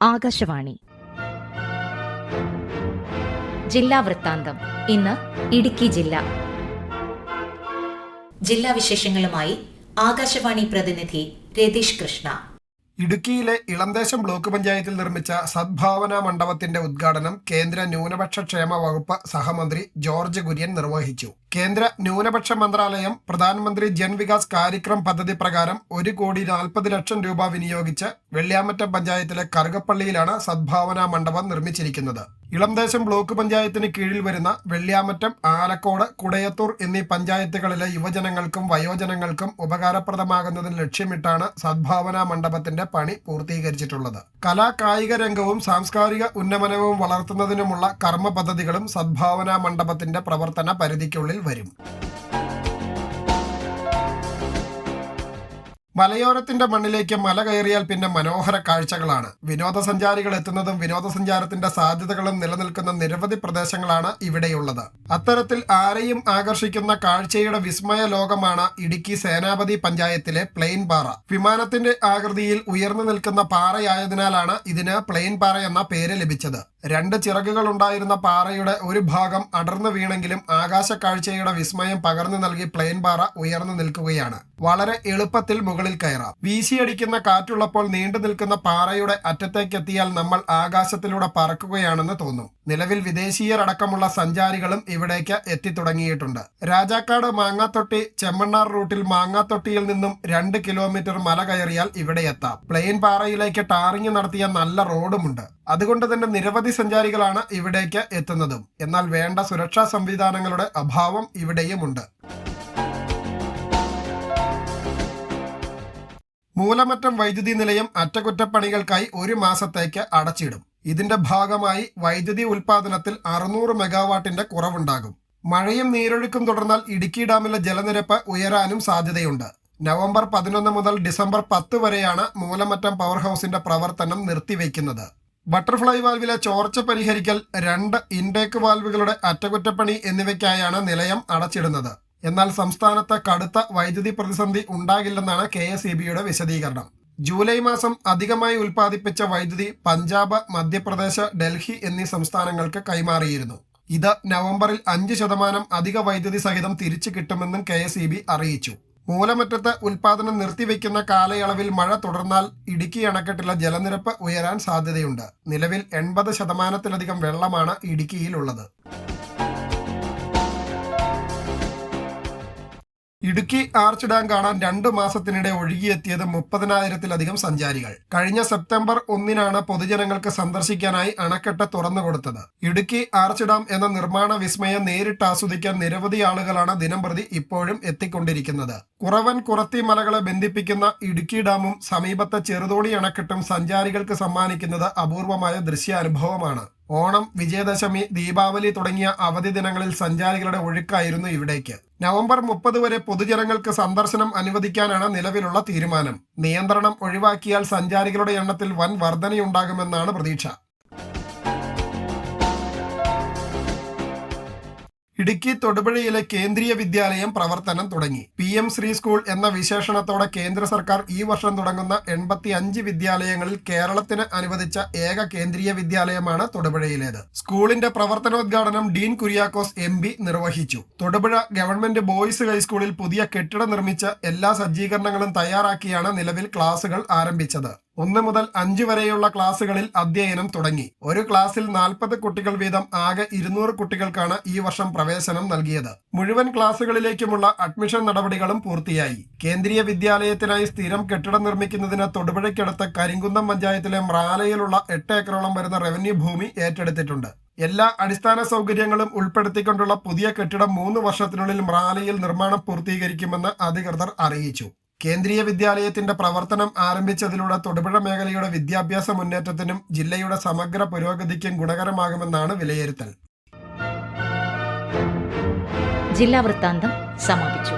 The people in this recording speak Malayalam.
ആകാശവാണി. ജില്ലാ വൃത്താന്തം. ഇന്ന് ഇടുക്കി ജില്ല. ജില്ലാ വിശേഷങ്ങളുമായി ആകാശവാണി പ്രതിനിധി രതീഷ് കൃഷ്ണ. ഇടുക്കിയിലെ ഇളന്തേശം ബ്ലോക്ക് പഞ്ചായത്തിൽ നിർമ്മിച്ച സദ്ഭാവന മണ്ഡപത്തിന്റെ ഉദ്ഘാടനം കേന്ദ്ര ന്യൂനപക്ഷ ക്ഷേമ വകുപ്പ് സഹമന്ത്രി ജോർജ് കുര്യൻ നിർവഹിച്ചു. കേന്ദ്ര ന്യൂനപക്ഷ മന്ത്രാലയം പ്രധാനമന്ത്രി ജൻ വികാസ് കാര്യക്രം പദ്ധതി പ്രകാരം ഒരു കോടി നാൽപ്പത് ലക്ഷം രൂപ വിനിയോഗിച്ച് വെള്ളിയാമറ്റം പഞ്ചായത്തിലെ കറുകപ്പള്ളിയിലാണ് സദ്ഭാവന മണ്ഡപം നിർമ്മിച്ചിരിക്കുന്നത്. ഇളംദേശം ബ്ലോക്ക് പഞ്ചായത്തിന് കീഴിൽ വരുന്ന വെള്ളിയാമറ്റം ആലക്കോട് കുടയത്തൂർ എന്നീ പഞ്ചായത്തുകളിലെ യുവജനങ്ങൾക്കും വയോജനങ്ങൾക്കും ഉപകാരപ്രദമാകുന്നതിന് ലക്ഷ്യമിട്ടാണ് സദ്ഭാവന മണ്ഡപത്തിന്റെ പണി പൂർത്തീകരിച്ചിട്ടുള്ളത്. കലാ കായിക രംഗവും സാംസ്കാരിക ഉന്നമനവും വളർത്തുന്നതിനുമുള്ള കർമ്മ പദ്ധതികളും സദ്ഭാവന മണ്ഡപത്തിന്റെ പ്രവർത്തന പരിധിക്കുള്ളിൽ വരും. മലയോരത്തിന്റെ മണ്ണിലേക്ക് മല കയറിയാൽ പിന്നെ മനോഹര കാഴ്ചകളാണ്. വിനോദസഞ്ചാരികൾ എത്തുന്നതും വിനോദസഞ്ചാരത്തിന്റെ സാധ്യതകളും നിലനിൽക്കുന്ന നിരവധി പ്രദേശങ്ങളാണ് ഇവിടെയുള്ളത്. അത്തരത്തിൽ ആരെയും ആകർഷിക്കുന്ന കാഴ്ചയുടെ വിസ്മയ ലോകമാണ് ഇടുക്കി സേനാപതി പഞ്ചായത്തിലെ പ്ലെയിൻ പാറ. വിമാനത്തിന്റെ ആകൃതിയിൽ ഉയർന്നു നിൽക്കുന്ന പാറയായതിനാലാണ് ഇതിന് പ്ലെയിൻ പാറ എന്ന പേര് ലഭിച്ചത്. രണ്ട് ചിറകുകൾ ഉണ്ടായിരുന്ന പാറയുടെ ഒരു ഭാഗം അടർന്നു വീണെങ്കിലും ആകാശ കാഴ്ചയുടെ വിസ്മയം പകർന്നു നൽകി പ്ലെയിൻ പാറ ഉയർന്നു നിൽക്കുകയാണ്. വളരെ എളുപ്പത്തിൽ മുകളിൽ കയറാം. വീശിയടിക്കുന്ന കാറ്റുള്ളപ്പോൾ നീണ്ടു നിൽക്കുന്ന പാറയുടെ അറ്റത്തേക്കെത്തിയാൽ നമ്മൾ ആകാശത്തിലൂടെ പറക്കുകയാണെന്ന് തോന്നും. നിലവിൽ വിദേശീയർ അടക്കമുള്ള സഞ്ചാരികളും ഇവിടേക്ക് എത്തിത്തുടങ്ങിയിട്ടുണ്ട്. രാജാക്കാട് മാങ്ങാത്തൊട്ടി ചെമ്മണ്ണാർ റൂട്ടിൽ മാങ്ങാത്തൊട്ടിയിൽ നിന്നും രണ്ട് കിലോമീറ്റർ മല കയറിയാൽ ഇവിടെ എത്താം. പ്ലെയിൻ പാറയിലേക്ക് ടാറിങ് നടത്തിയ നല്ല റോഡുമുണ്ട്. അതുകൊണ്ട് തന്നെ നിരവധി സഞ്ചാരികളാണ് ഇവിടേക്ക് എത്തുന്നതും. എന്നാൽ വേണ്ട സുരക്ഷാ സംവിധാനങ്ങളുടെ അഭാവം ഇവിടെയുമുണ്ട്. മൂലമറ്റം വൈദ്യുതി നിലയം അറ്റകുറ്റപ്പണികൾക്കായി ഒരു മാസത്തേക്ക് അടച്ചിടും. ഇതിന്റെ ഭാഗമായി വൈദ്യുതി ഉൽപാദനത്തിൽ അറുന്നൂറ് മെഗാവാട്ടിന്റെ കുറവുണ്ടാകും. മഴയും നീരൊഴുക്കും തുടർന്നാൽ ഇടുക്കി ഡാമിലെ ജലനിരപ്പ് ഉയരാനും സാധ്യതയുണ്ട്. നവംബർ പതിനൊന്ന് മുതൽ ഡിസംബർ പത്ത് വരെയാണ് മൂലമറ്റം പവർ ഹൗസിന്റെ പ്രവർത്തനം നിർത്തിവെക്കുന്നത്. ബട്ടർഫ്ലൈ വാൽവിലെ ചോർച്ച പരിഹരിക്കൽ രണ്ട് ഇൻടേക്ക് വാൽവുകളുടെ അറ്റകുറ്റപ്പണി എന്നിവയ്ക്കായാണ് നിലയം അടച്ചിടുന്നത്. എന്നാൽ സംസ്ഥാനത്ത് കടുത്ത വൈദ്യുതി പ്രതിസന്ധി ഉണ്ടാകില്ലെന്നാണ് കെ വിശദീകരണം. ജൂലൈ മാസം അധികമായി ഉൽപ്പാദിപ്പിച്ച വൈദ്യുതി പഞ്ചാബ് മധ്യപ്രദേശ് ഡൽഹി എന്നീ സംസ്ഥാനങ്ങൾക്ക് കൈമാറിയിരുന്നു. ഇത് നവംബറിൽ അഞ്ച് ശതമാനം അധിക വൈദ്യുതി സഹിതം തിരിച്ചു കിട്ടുമെന്നും കെ അറിയിച്ചു. മൂലമറ്റത്ത് ഉൽപാദനം നിർത്തിവെക്കുന്ന കാലയളവിൽ മഴ തുടർന്നാൽ ഇടുക്കി അണക്കെട്ടിലെ ജലനിരപ്പ് ഉയരാൻ സാധ്യതയുണ്ട്. നിലവിൽ എൺപത് ശതമാനത്തിലധികം വെള്ളമാണ് ഇടുക്കിയിലുള്ളത്. ഇടുക്കി ആർച്ച് ഡാം കാണാൻ രണ്ട് മാസത്തിനിടെ ഒഴുകിയെത്തിയത് മുപ്പതിനായിരത്തിലധികം സഞ്ചാരികൾ. കഴിഞ്ഞ സെപ്റ്റംബർ ഒന്നിനാണ് പൊതുജനങ്ങൾക്ക് സന്ദർശിക്കാനായി അണക്കെട്ട് തുറന്നുകൊടുത്തത്. ഇടുക്കി ആർച്ച് ഡാം എന്ന നിർമ്മാണ വിസ്മയം നേരിട്ട് ആസ്വദിക്കാൻ നിരവധി ആളുകളാണ് ദിനംപ്രതി ഇപ്പോഴും എത്തിക്കൊണ്ടിരിക്കുന്നത്. കുറവൻ കുറത്തി മലകളെ ബന്ധിപ്പിക്കുന്ന ഇടുക്കി ഡാമും സമീപത്തെ ചെറുതോണി അണക്കെട്ടും സഞ്ചാരികൾക്ക് സമ്മാനിക്കുന്നത് അപൂർവമായ ദൃശ്യാനുഭവമാണ്. ഓണം വിജയദശമി ദീപാവലി തുടങ്ങിയ അവധി ദിനങ്ങളിൽ സഞ്ചാരികളുടെ ഒഴുക്കായിരുന്നു ഇവിടേക്ക്. നവംബർ മുപ്പത് വരെ പൊതുജനങ്ങൾക്ക് സന്ദർശനം അനുവദിക്കാനാണ് നിലവിലുള്ള തീരുമാനം. നിയന്ത്രണം ഒഴിവാക്കിയാൽ സഞ്ചാരികളുടെ എണ്ണത്തിൽ വൻ വർധനയുണ്ടാകുമെന്നാണ് പ്രതീക്ഷ. ഇടുക്കി തൊടുപുഴയിലെ കേന്ദ്രീയ വിദ്യാലയം പ്രവർത്തനം തുടങ്ങി. പി എം ശ്രീ സ്കൂൾ എന്ന വിശേഷണത്തോടെ കേന്ദ്ര സർക്കാർ ഈ വർഷം തുടങ്ങുന്ന എൺപത്തി അഞ്ച് വിദ്യാലയങ്ങളിൽ കേരളത്തിന് അനുവദിച്ച ഏക കേന്ദ്രീയ വിദ്യാലയമാണ് തൊടുപുഴയിലേത്. സ്കൂളിന്റെ പ്രവർത്തനോദ്ഘാടനം ഡീൻ കുര്യാക്കോസ് എം നിർവഹിച്ചു. തൊടുപുഴ ഗവൺമെന്റ് ബോയ്സ് ഹൈസ്കൂളിൽ പുതിയ കെട്ടിടം നിർമ്മിച്ച് എല്ലാ സജ്ജീകരണങ്ങളും തയ്യാറാക്കിയാണ് നിലവിൽ ക്ലാസുകൾ ആരംഭിച്ചത്. ഒന്ന് മുതൽ അഞ്ച് വരെയുള്ള ക്ലാസ്സുകളിൽ അധ്യയനം തുടങ്ങി. ഒരു ക്ലാസ്സിൽ നാൽപ്പത് കുട്ടികൾ വീതം ആകെ ഇരുന്നൂറ് കുട്ടികൾക്കാണ് ഈ വർഷം പ്രവേശനം നൽകിയത്. മുഴുവൻ ക്ലാസ്സുകളിലേക്കുമുള്ള അഡ്മിഷൻ നടപടികളും പൂർത്തിയായി. കേന്ദ്രീയ വിദ്യാലയത്തിനായി സ്ഥിരം കെട്ടിടം നിർമ്മിക്കുന്നതിന് തൊടുപുഴയ്ക്കടുത്ത് കരിങ്കുന്നം പഞ്ചായത്തിലെ മ്രാലയിലുള്ള എട്ട് ഏക്കറോളം വരുന്ന റവന്യൂ ഭൂമി ഏറ്റെടുത്തിട്ടുണ്ട്. എല്ലാ അടിസ്ഥാന സൗകര്യങ്ങളും ഉൾപ്പെടുത്തിക്കൊണ്ടുള്ള പുതിയ കെട്ടിടം മൂന്ന് വർഷത്തിനുള്ളിൽ മ്രാലയിൽ നിർമ്മാണം പൂർത്തീകരിക്കുമെന്ന് അധികൃതർ അറിയിച്ചു. കേന്ദ്രീയ വിദ്യാലയത്തിന്റെ പ്രവർത്തനം ആരംഭിച്ചതിലൂടെ തൊടുപുഴ മേഖലയുടെ വിദ്യാഭ്യാസ മുന്നേറ്റത്തിനും ജില്ലയുടെ സമഗ്ര പുരോഗതിക്കും ഗുണകരമാകുമെന്നാണ് വിലയിരുത്തൽ. ജില്ലാ വൃത്താന്തം സമാപിച്ചു.